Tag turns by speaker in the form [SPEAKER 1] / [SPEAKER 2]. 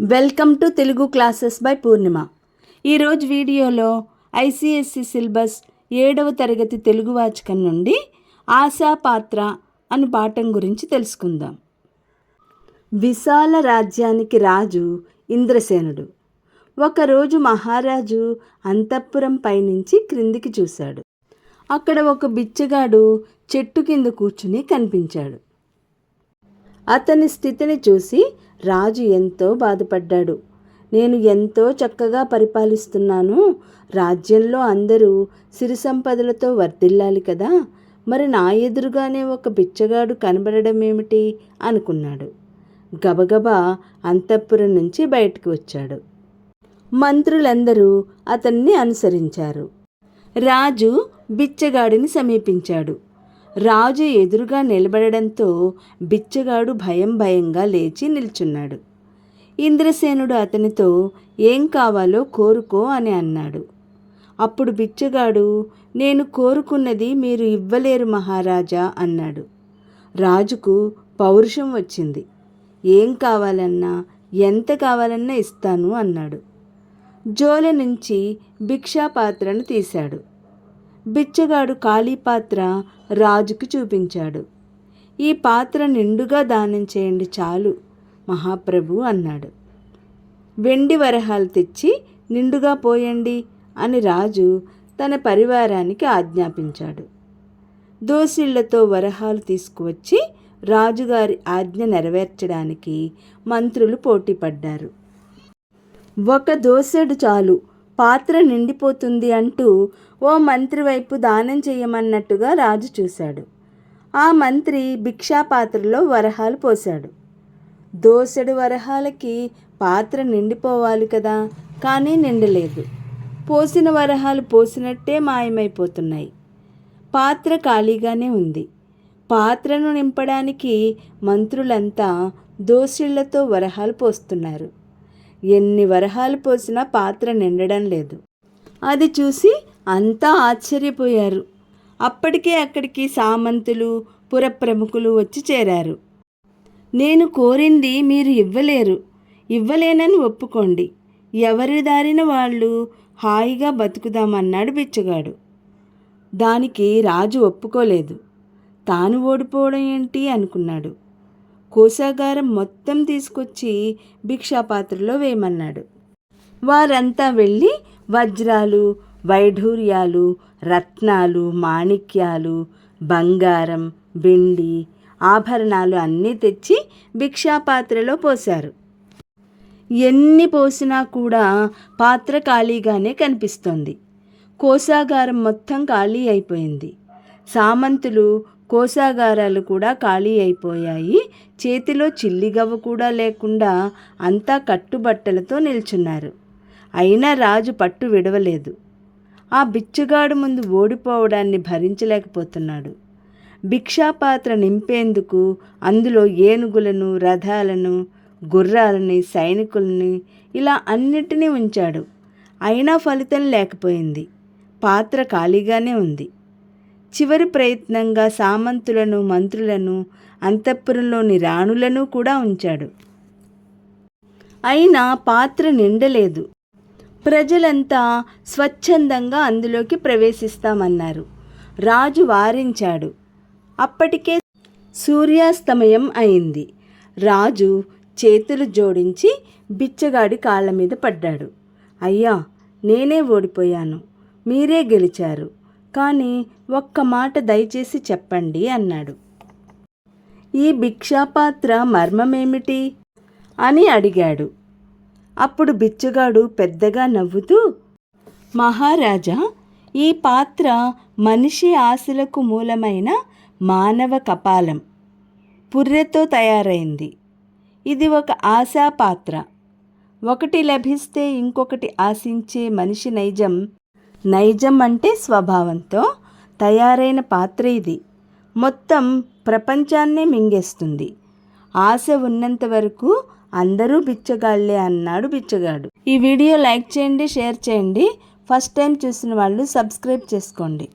[SPEAKER 1] Welcome to Telugu classes by Purnima. ఈరోజు వీడియోలో ICSC syllabus ఏడవ తరగతి తెలుగు వాచకం నుండి ఆశా పాత్ర అని పాఠం గురించి తెలుసుకుందాం. విశాల రాజ్యానికి రాజు ఇంద్రసేనుడు. ఒకరోజు మహారాజు అంతఃపురం పైనుంచి క్రిందికి చూశాడు. అక్కడ ఒక బిచ్చగాడు చెట్టు కింద కూర్చుని కనిపించాడు. అతని స్థితిని చూసి రాజు ఎంతో బాధపడ్డాడు. నేను ఎంతో చక్కగా పరిపాలిస్తున్నాను. రాజ్యంలో అందరూ సిరి సంపదలతో వర్ధిల్లాలి కదా. మరి నా ఎదురుగానే ఒక బిచ్చగాడు కనబడడం ఏమిటి అనుకున్నాడు. గబగబా అంతఃపురం నుంచి బయటకు వచ్చాడు. మంత్రులందరూ అతన్ని అనుసరించారు. రాజు బిచ్చగాడిని సమీపించాడు. రాజు ఎదురుగా నిలబడడంతో బిచ్చగాడు భయం భయంగా లేచి నిల్చున్నాడు. ఇంద్రసేనుడు అతనితో ఏం కావాలో కోరుకో అని అన్నాడు. అప్పుడు బిచ్చగాడు నేను కోరుకున్నది మీరు ఇవ్వలేరు మహారాజా అన్నాడు. రాజుకు పౌరుషం వచ్చింది. ఏం కావాలన్నా ఎంత కావాలన్నా ఇస్తాను అన్నాడు. జోల నుంచి భిక్షా పాత్రను తీశాడు. బిచ్చగాడు ఖాళీ పాత్ర రాజుకు చూపించాడు. ఈ పాత్ర నిండుగా దానం చేయండి చాలు మహాప్రభు అన్నాడు. వెండి వరహాలు తెచ్చి నిండుగా పోయండి అని రాజు తన పరివారానికి ఆజ్ఞాపించాడు. దోసిళ్ళతో వరహాలు తీసుకువచ్చి రాజుగారి ఆజ్ఞ నెరవేర్చడానికి మంత్రులు పోటీపడ్డారు. ఒక దోసెడు చాలు పాత్ర నిండిపోతుంది అంటూ ఓ మంత్రి వైపు దానం చేయమన్నట్టుగా రాజు చూశాడు. ఆ మంత్రి భిక్షా పాత్రలో వరహాలు పోశాడు. దోసెడు వరహాలకి పాత్ర నిండిపోవాలి కదా కానీ నిండలేదు. పోసిన వరహాలు పోసినట్టే మాయమైపోతున్నాయి. పాత్ర ఖాళీగానే ఉంది. పాత్రను నింపడానికి మంత్రులంతా దోసిళ్ళతో వరహాలు పోస్తున్నారు. ఎన్ని వరహాలు పోసినా పాత్ర నిండడం లేదు. అది చూసి అంతా ఆశ్చర్యపోయారు. అప్పటికే అక్కడికి సామంతులు పురప్రముఖులు వచ్చి చేరారు. నేను కోరింది మీరు ఇవ్వలేరు. ఇవ్వలేనని ఒప్పుకోండి. ఎవరి దారిన వాళ్ళు హాయిగా బతుకుదామన్నాడు బిచ్చగాడు. దానికి రాజు ఒప్పుకోలేదు. తాను ఓడిపోవడం ఏంటి అనుకున్నాడు. కోశాగారం మొత్తం తీసుకొచ్చి భిక్షాపాత్రలో వేయమన్నాడు. వారంతా వెళ్ళి వజ్రాలు వైఢూర్యాలు రత్నాలు మాణిక్యాలు బంగారం వెండి ఆభరణాలు అన్నీ తెచ్చి భిక్షాపాత్రలో పోశారు. ఎన్ని పోసినా కూడా పాత్ర ఖాళీగానే కనిపిస్తోంది. కోశాగారం మొత్తం ఖాళీ అయిపోయింది. సామంతులు కోశాగారాలు కూడా ఖాళీ అయిపోయాయి. చేతిలో చిల్లిగవ్వ కూడా లేకుండా అంతా కట్టుబట్టలతో నిల్చున్నారు. అయినా రాజు పట్టు విడవలేదు. ఆ బిచ్చుగాడు ముందు ఓడిపోవడాన్ని భరించలేకపోతున్నాడు. భిక్షాపాత్ర నింపేందుకు అందులో ఏనుగులను రథాలను గుర్రాలని సైనికులని ఇలా అన్నిటినీ ఉంచాడు. అయినా ఫలితం లేకపోయింది. పాత్ర ఖాళీగానే ఉంది. చివరి ప్రయత్నంగా సామంతులను మంత్రులను అంతఃపురంలోని రాణులను కూడా ఉంచాడు. అయినా పాత్ర నిండలేదు. ప్రజలంతా స్వచ్ఛందంగా అందులోకి ప్రవేశిస్తామన్నారు. రాజు వారించాడు. అప్పటికే సూర్యాస్తమయం అయింది. రాజు చేతులు జోడించి బిచ్చగాడి కాళ్ళ మీద పడ్డాడు. అయ్యా నేనే ఓడిపోయాను. మీరే గెలిచారు. కానీ ఒక్క మాట దయచేసి చెప్పండి అన్నాడు. ఈ భిక్షాపాత్ర మర్మమేమిటి? అని అడిగాడు. అప్పుడు బిచ్చగాడు పెద్దగా నవ్వుతూ మహారాజా ఈ పాత్ర మనిషి ఆశలకు మూలమైన మానవ కపాలం. పుర్రెతో తయారైంది. ఇది ఒక ఆశా పాత్ర ఒకటి లభిస్తే ఇంకొకటి ఆశించే మనిషి నైజం నైజం అంటే స్వభావంతో తయారైన పాత్ర ఇది. మొత్తం ప్రపంచాన్నే మింగేస్తుంది. ఆశ ఉన్నంత వరకు అందరూ బిచ్చగాళ్ళే అన్నాడు బిచ్చగాడు. ఈ వీడియో లైక్ చేయండి షేర్ చేయండి. ఫస్ట్ టైం చూసిన వాళ్ళు సబ్స్క్రైబ్ చేసుకోండి.